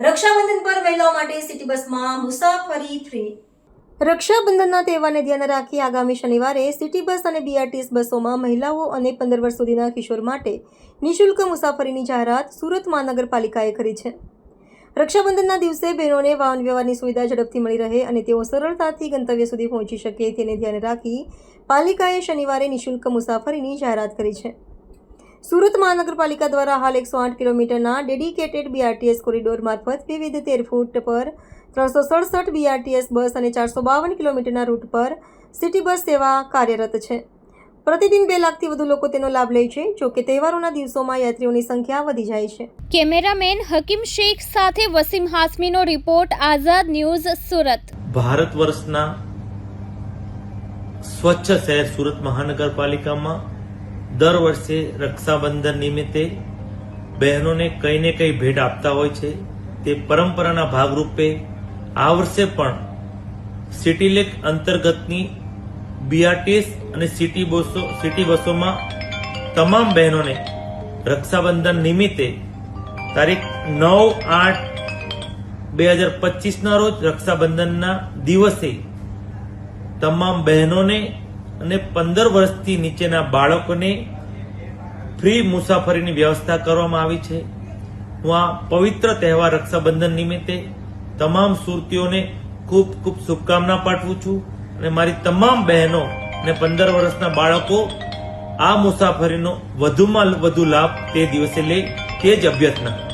રક્ષાબંધન પર મહિલાઓ માટે સિટી બસમાં મુસાફરી ફ્રી રક્ષાબંધનના તહેવારને ધ્યાને રાખી આગામી શનિવારે સિટી બસ અને બીઆરટીએસ બસોમાં મહિલાઓ અને પંદર વર્ષ સુધીના કિશોર માટે નિઃશુલ્ક મુસાફરીની જાહેરાત સુરત મહાનગરપાલિકાએ કરી છે. રક્ષાબંધનના દિવસે બહેનોને વાહન વ્યવહારની સુવિધા ઝડપથી મળી રહે અને તેઓ સરળતાથી ગંતવ્ય સુધી પહોંચી શકે, તેને ધ્યાને રાખી પાલિકાએ શનિવારે નિઃશુલ્ક મુસાફરીની જાહેરાત કરી છે. સુરત મહાનગરપાલિકા દ્વારા હાલ એકસો આઠ કિલોમીટરના ડેડિકેટેડ બીઆરટીએસ કોરિડોર મારફત વિવિધ તેર ફૂટ પર ત્રણસો સડસઠ બીઆરટીએસ બસ અને ચારસો બાવન કિલોમીટરના રૂટ પર સિટી બસ સેવા કાર્યરત છે. પ્રતિદિન બે લાખથી વધુ લોકો તેનો લાભ લે છે જોકે તહેવારોના દિવસોમાં યાત્રીઓની સંખ્યા વધી જાય છે. કેમેરામેન હકીમ શેખ સાથે વસીમ હાસમીનો રિપોર્ટ આઝાદ ન્યૂઝ સુરત. ભારત વર્ષના સ્વચ્છ શહેર સુરત મહાનગરપાલિકામાં દર વર્ષે રક્ષાબંધન નિમિત્તે બહેનોને કંઈ ને કંઈ ભેટ આપતા હોય છે. તે પરંપરાના ભાગરૂપે આ વર્ષે પણ સિટીલેક અંતર્ગતની બીઆરટીએસ અને સિટી બસો, સિટી બસોમાં તમામ બહેનોને રક્ષાબંધન નિમિત્તે તારીખ નવ આઠ બે હજાર પચીસના રોજ રક્ષાબંધનના દિવસે તમામ બહેનોને અને પંદર વર્ષથી નીચેના બાળકોને ફ્રી મુસાફરીની વ્યવસ્થા કરવામાં આવી છે. હું આ પવિત્ર તહેવાર રક્ષાબંધન નિમિત્તે તમામ સુરતીઓને ખૂબ ખૂબ શુભકામના પાઠવું છું અને મારી તમામ બહેનો અને પંદર વર્ષના બાળકો આ મુસાફરીનો વધુમાં વધુ લાભ તે દિવસે લે તે જ અભ્યર્થના.